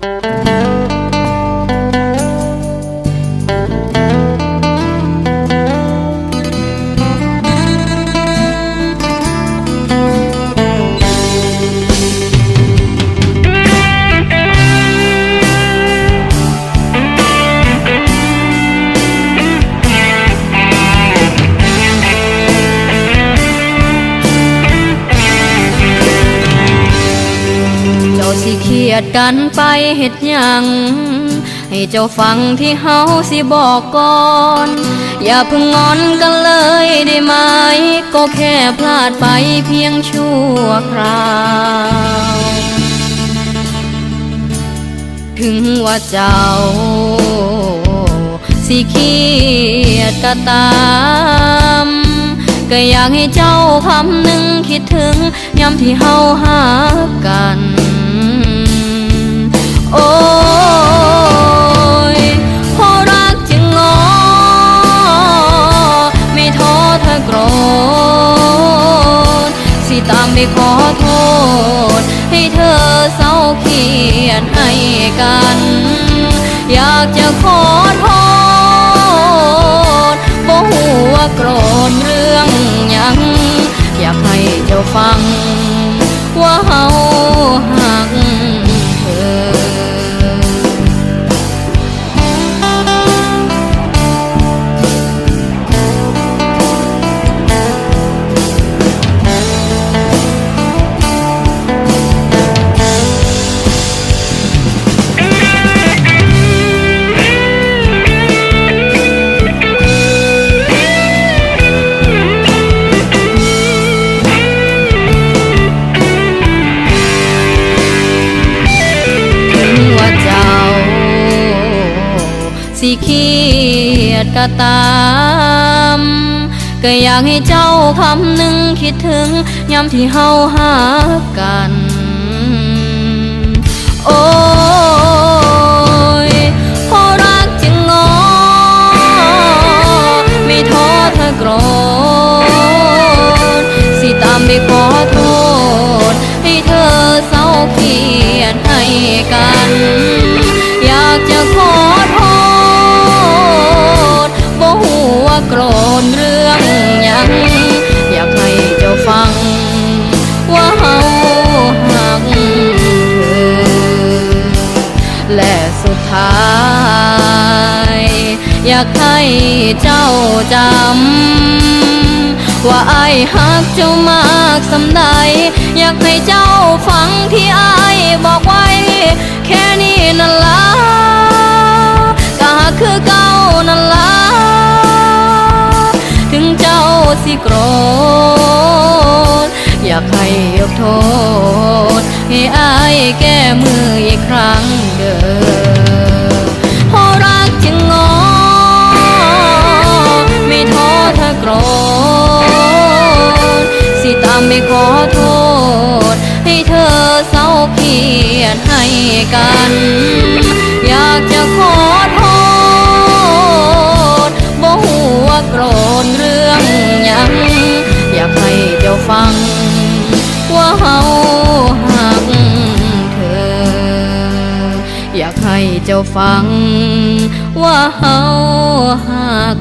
เสิเครียดกันไปเฮ็ดหยัง ให้เจ้าฟังที่เฮาสิบอกก่อน อย่าเพิ่งงอนกันเลยได้ไหม ก็แค่พลาดไปเพียงชั่วคราวถึงว่าเจ้า สิเครียดก็ตาม ก็อยากให้เจ้าคำหนึ่งคิดถึงยามที่เฮาหากัน โอ้ยเพราะรักจึงงอ ไม่ท้อถ้าโกรธสิตามไปขอโทษ ให้เธอเศร้าเขียนให้กัน อยากจะขอโทษบ่หูว่าโกรธเรื่องยัง อยากให้เจ้าฟัง สิเครียดก็ตาม ก็อยากให้เจ้าคำหนึ่งคิดถึงยามที่เฮาหากัน สุดท้าย อยากให้เจ้าจำ ว่าไอ้ายหักเจ้ามากสำใด อยากให้เจ้าฟังที่ไอ้บอกไว้ แค่นี้นั่นละก็หักคือเก่านั่นละถึงเจ้าสิโกรธ อยากให้ยกโทษ ให้อายแก้มืออีกครั้ง สิตามไปขอโทษ ให้เธอเศร้าเขียนให้กัน อยากจะขอโทษบ่หูว่าโกรธเรื่องยัง อยากให้เจ้าฟัง ว่าเฮาหักเธอ อยากให้เจ้าฟัง ว่าเฮาหัก